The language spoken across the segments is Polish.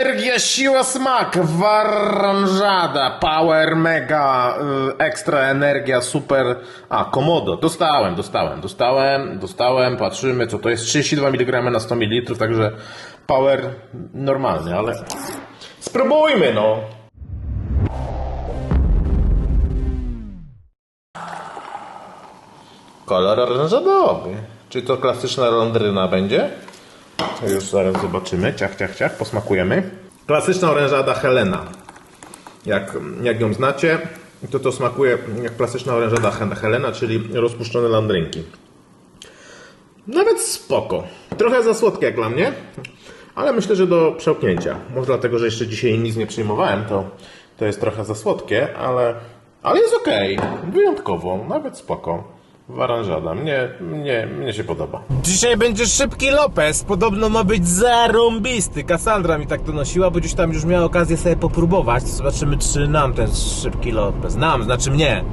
Energia, siła, smak, waranżada, power, mega, y, ekstra energia, super. A, komodo, dostałem, dostałem, dostałem, dostałem, patrzymy co to jest, 32 mg na 100 ml, także power normalny, ale spróbujmy no. Kolor orężadowy. Czy to klasyczna londryna będzie? To już zaraz zobaczymy. Ciach, ciach, ciach. Posmakujemy. Klasyczna orężada Helena. Jak, jak ją znacie, to to smakuje jak klasyczna orężada He- Helena, czyli rozpuszczone landrynki. Nawet spoko. Trochę za słodkie jak dla mnie, ale myślę, że do przełknięcia. Może dlatego, że jeszcze dzisiaj nic nie przyjmowałem, to, to jest trochę za słodkie, ale, ale jest okej. Wyjątkowo, nawet spoko. Waranżada. Mnie, mnie, mnie się podoba. Dzisiaj będzie szybki Lopez. Podobno ma być zarąbisty. Kassandra mi tak to nosiła, bo gdzieś tam już miała okazję sobie popróbować. Zobaczymy, czy nam ten szybki Lopez. Nam, znaczy mnie.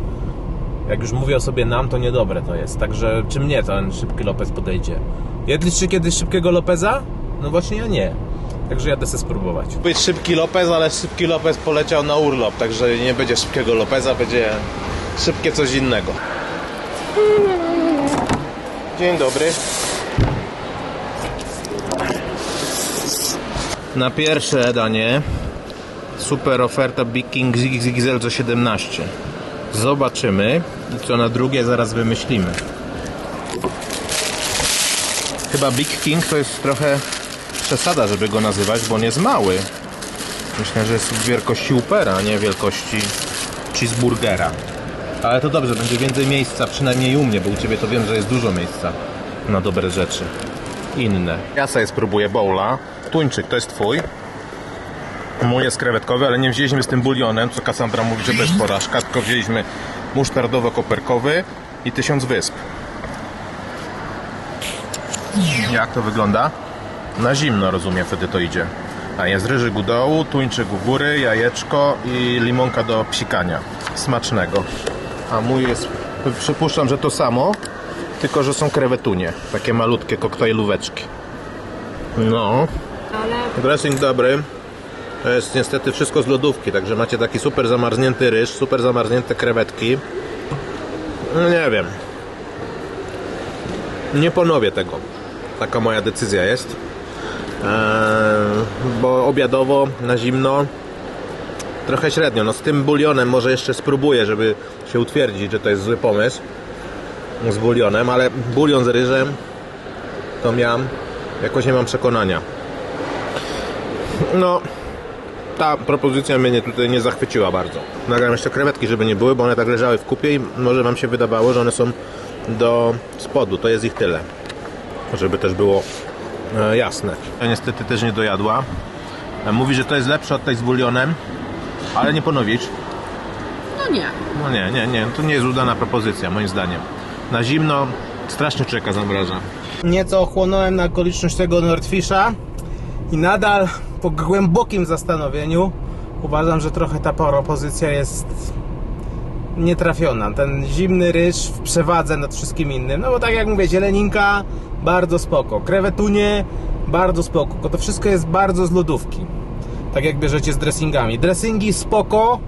Jak już mówię o sobie nam, to niedobre to jest. Także czy mnie ten szybki Lopez podejdzie? Jedliście kiedyś szybkiego Lopeza? No właśnie ja nie. Także jadę sobie spróbować. być szybki Lopez, ale szybki Lopez poleciał na urlop, także nie będzie szybkiego Lopeza, będzie szybkie coś innego. Dzień dobry. Na pierwsze danie super oferta Big King XXL za 17. Zobaczymy i co na drugie zaraz wymyślimy. Chyba Big King to jest trochę przesada, żeby go nazywać, bo on jest mały. Myślę, że jest wielkości Upera, nie wielkości cheeseburgera. Ale to dobrze, będzie więcej miejsca, przynajmniej u mnie, bo u Ciebie to wiem, że jest dużo miejsca na dobre rzeczy. Inne. Ja sobie spróbuję bowla. Tuńczyk, to jest Twój. Mój jest krewetkowy, ale nie wzięliśmy z tym bulionem, co Cassandra mówi, że jest porażka, tylko wzięliśmy musztardowo-koperkowy i tysiąc wysp. Jak to wygląda? Na zimno rozumiem, wtedy to idzie. A jest ryżyk u dołu, tuńczyk u góry, jajeczko i limonka do psikania. Smacznego. A mój jest, przypuszczam, że to samo, tylko że są krewetunie. Takie malutkie koktajlóweczki. No. Dressing dobry. To jest niestety wszystko z lodówki, także macie taki super zamarznięty ryż, super zamarznięte krewetki. No nie wiem. Nie ponowię tego. Taka moja decyzja jest. Eee, bo obiadowo na zimno trochę średnio. No z tym bulionem może jeszcze spróbuję, żeby się utwierdzić, że to jest zły pomysł z bulionem, ale bulion z ryżem to miam. Jakoś nie mam przekonania. No, ta propozycja mnie tutaj nie zachwyciła bardzo. Nagram jeszcze krewetki, żeby nie były, bo one tak leżały w kupie i może wam się wydawało, że one są do spodu. To jest ich tyle. Żeby też było e, jasne. Ja niestety też nie dojadła. E, Mówi, że to jest lepsze od tej z bulionem, ale nie ponowić. No nie. No nie, nie, nie. To nie jest udana propozycja, moim zdaniem. Na zimno strasznie czeka zamraża. Nieco ochłonąłem na okoliczność tego Nordfisha i nadal po głębokim zastanowieniu uważam, że trochę ta propozycja jest nietrafiona. Ten zimny ryż w przewadze nad wszystkim innym. No bo tak jak mówię, zieleninka bardzo spoko, krewetunie bardzo spoko. To wszystko jest bardzo z lodówki. Tak jak bierzecie z dressingami. Dressingi spoko,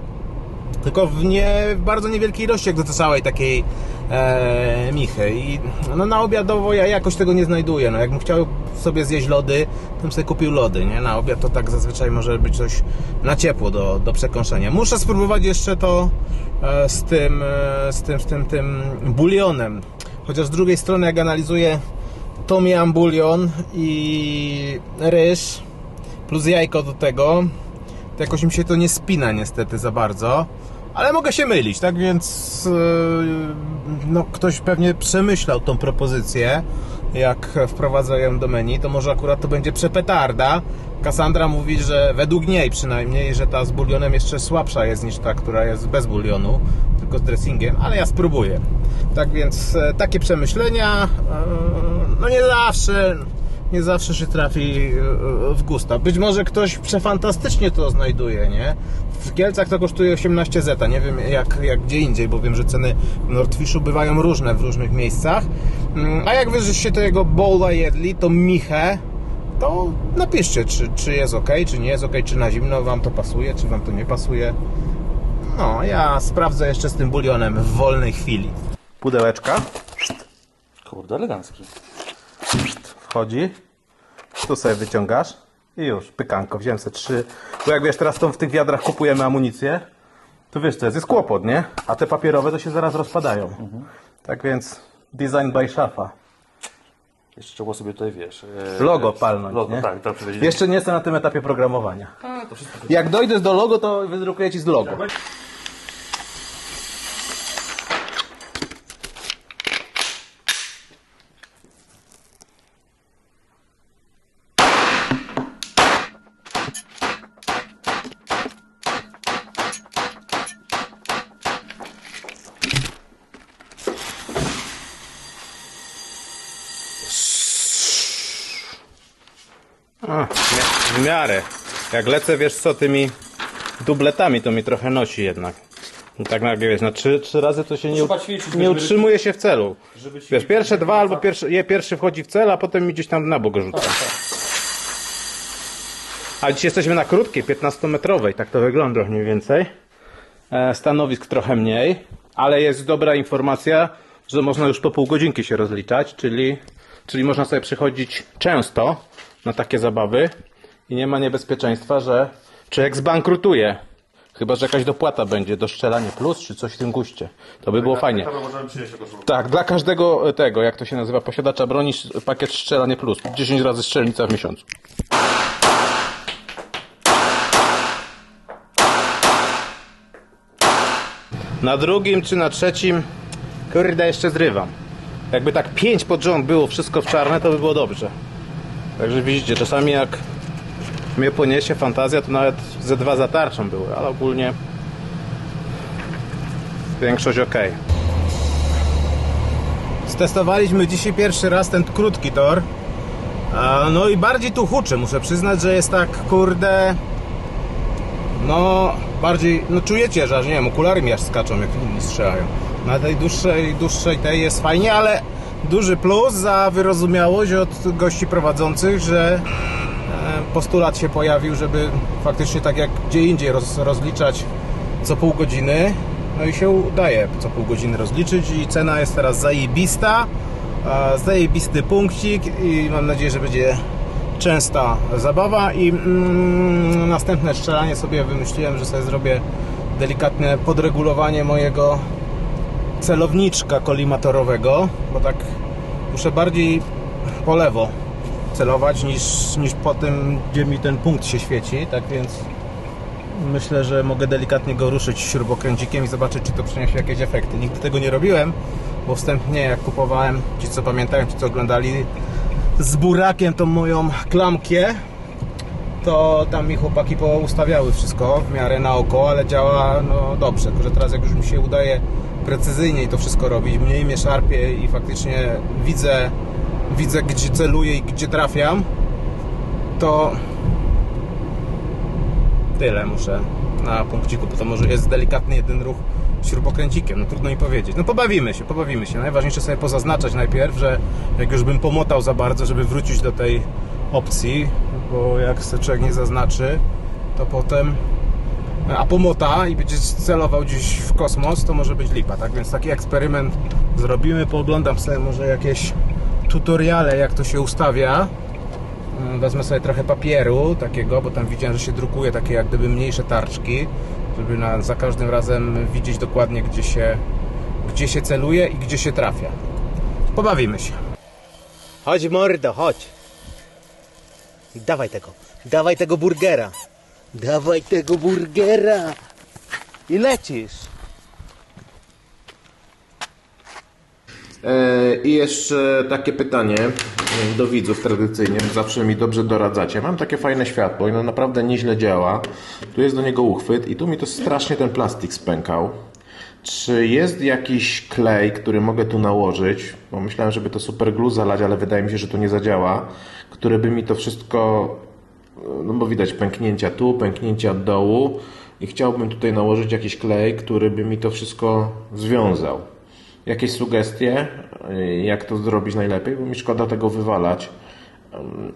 tylko w, nie, w bardzo niewielkiej ilości jak do całej takiej e, michy. I no, na obiadowo ja jakoś tego nie znajduję. No, jakbym chciał sobie zjeść lody to bym sobie kupił lody, nie? na obiad to tak zazwyczaj może być coś na ciepło do, do przekąszenia. Muszę spróbować jeszcze to e, z tym e, z tym, z tym, tym bulionem. Chociaż z drugiej strony jak analizuję to miałem bulion i ryż plus jajko do tego to jakoś mi się to nie spina niestety za bardzo. Ale mogę się mylić, tak więc yy, no, ktoś pewnie przemyślał tą propozycję, jak wprowadza ją do menu, to może akurat to będzie przepetarda. Cassandra mówi, że według niej przynajmniej, że ta z bulionem jeszcze słabsza jest niż ta, która jest bez bulionu, tylko z dressingiem, ale ja spróbuję. Tak więc e, takie przemyślenia, e, no nie zawsze nie zawsze się trafi e, w gusta. Być może ktoś przefantastycznie to znajduje, nie? W Kielcach to kosztuje 18 zeta, nie wiem jak, jak gdzie indziej, bo wiem, że ceny w Nordfishu bywają różne w różnych miejscach. Mm, A jak wy żeście tego bowla jedli, to michę to napiszcie, czy, czy jest ok, czy nie jest ok, czy na zimno Wam to pasuje, czy Wam to nie pasuje. No, ja sprawdzę jeszcze z tym bulionem w wolnej chwili. Pudełeczka Kurde, elegancki. Wchodzi, tu sobie wyciągasz i już, pykanko, wziąłem sobie trzy, bo jak wiesz, teraz tą w tych wiadrach kupujemy amunicję, to wiesz, to jest, jest kłopot, nie? A te papierowe to się zaraz rozpadają. Tak więc, design by Szafa. Jeszcze trzeba sobie tutaj, wiesz... e, Logo palnąć, Logo, nie? tak. Jeszcze nie jestem na tym etapie programowania. A, to wszystko. Jak dojdę do logo, to wydrukuję Ci z logo. A, w miarę. Jak lecę, wiesz co, tymi dubletami to mi trochę nosi jednak. No tak nagle wiesz, na trzy, trzy razy to się nie, Trzeba ćwiczyć, nie żeby- utrzymuje się w celu. żeby Wiesz, pierwsze dwa albo pierwszy, je pierwszy wchodzi w cel, a potem mi gdzieś tam na bok rzuca. A dzisiaj jesteśmy na krótkiej, 15-metrowej, tak to wygląda mniej więcej. E, Stanowisk trochę mniej, ale jest dobra informacja, że można już po pół godzinki się rozliczać, czyli, czyli można sobie przychodzić często na takie zabawy i nie ma niebezpieczeństwa, że człowiek zbankrutuje. Chyba, że jakaś dopłata będzie do strzelanie plus, czy coś w tym guście. To by było fajnie. Tak, dla każdego e, tego, jak to się nazywa, posiadacza broni, pakiet strzelanie plus. 10 razy strzelnica w miesiącu. Na drugim czy na trzecim, kurde, jeszcze zrywam. Jakby tak pięć pod rząd było wszystko w czarne, to by było dobrze. Także widzicie, czasami jak mnie poniesie fantazja, to nawet ze dwa za tarczą były, ale ogólnie większość ok. Stestowaliśmy dzisiaj pierwszy raz ten krótki tor. No i bardziej tu huczy, muszę przyznać, że jest tak, kurde. No, bardziej, no czujecie, że aż nie wiem, okulary mi aż skaczą, jak inni strzelają. Na tej dłuższej, dłuższej tej jest fajnie, ale duży plus za wyrozumiałość od gości prowadzących, że e, postulat się pojawił, żeby faktycznie tak jak gdzie indziej roz, rozliczać co pół godziny. No i się udaje co pół godziny rozliczyć i cena jest teraz zajebista. e, Zajebisty punkcik i mam nadzieję, że będzie częsta zabawa i mm, następne strzelanie sobie wymyśliłem, że sobie zrobię delikatne podregulowanie mojego celowniczka kolimatorowego, bo tak muszę bardziej po lewo celować niż, niż po tym, gdzie mi ten punkt się świeci, tak więc myślę, że mogę delikatnie go ruszyć śrubokręcikiem i zobaczyć, czy to przyniesie jakieś efekty. Nigdy tego nie robiłem, bo wstępnie jak kupowałem, ci co pamiętają, ci co oglądali z burakiem tą moją klamkę, to tam mi chłopaki poustawiały wszystko w miarę na oko, ale działa no dobrze, tylko że teraz jak już mi się udaje precyzyjniej to wszystko robić, mniej mnie szarpie i faktycznie widzę, widzę gdzie celuję i gdzie trafiam, to tyle muszę na punkciku, bo to może jest delikatny jeden ruch śrubokręcikiem, no trudno mi powiedzieć. No pobawimy się, pobawimy się. Najważniejsze sobie pozaznaczać najpierw, że jak już bym pomotał za bardzo, żeby wrócić do tej opcji, bo jak sobie człowiek nie zaznaczy, to potem a pomota i będzie celował gdzieś w kosmos, to może być lipa, tak? Więc taki eksperyment zrobimy, pooglądam sobie może jakieś tutoriale, jak to się ustawia. Wezmę sobie trochę papieru takiego, bo tam widziałem, że się drukuje takie jak gdyby mniejsze tarczki, żeby na, za każdym razem widzieć dokładnie, gdzie się, gdzie się celuje i gdzie się trafia. Pobawimy się. Chodź mordo, chodź. Dawaj tego, dawaj tego burgera. Dawaj tego burgera. I lecisz. E, I jeszcze takie pytanie e, do widzów tradycyjnie, zawsze mi dobrze doradzacie. Mam takie fajne światło i ono naprawdę nieźle działa. Tu jest do niego uchwyt i tu mi to strasznie ten plastik spękał. Czy jest jakiś klej, który mogę tu nałożyć? Bo myślałem, żeby to super glue zalać, ale wydaje mi się, że to nie zadziała. Który by mi to wszystko, no bo widać pęknięcia tu, pęknięcia od dołu i chciałbym tutaj nałożyć jakiś klej, który by mi to wszystko związał. Jakieś sugestie, y, jak to zrobić najlepiej, bo mi szkoda tego wywalać.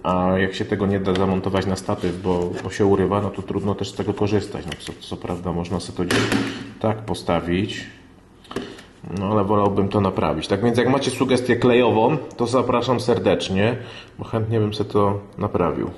A jak się tego nie da zamontować na statyw, bo, bo się urywa, no to trudno też z tego korzystać. No, co, co prawda można sobie to gdzieś tak postawić, no ale wolałbym to naprawić. Tak więc jak macie sugestię klejową, to zapraszam serdecznie, bo chętnie bym sobie to naprawił.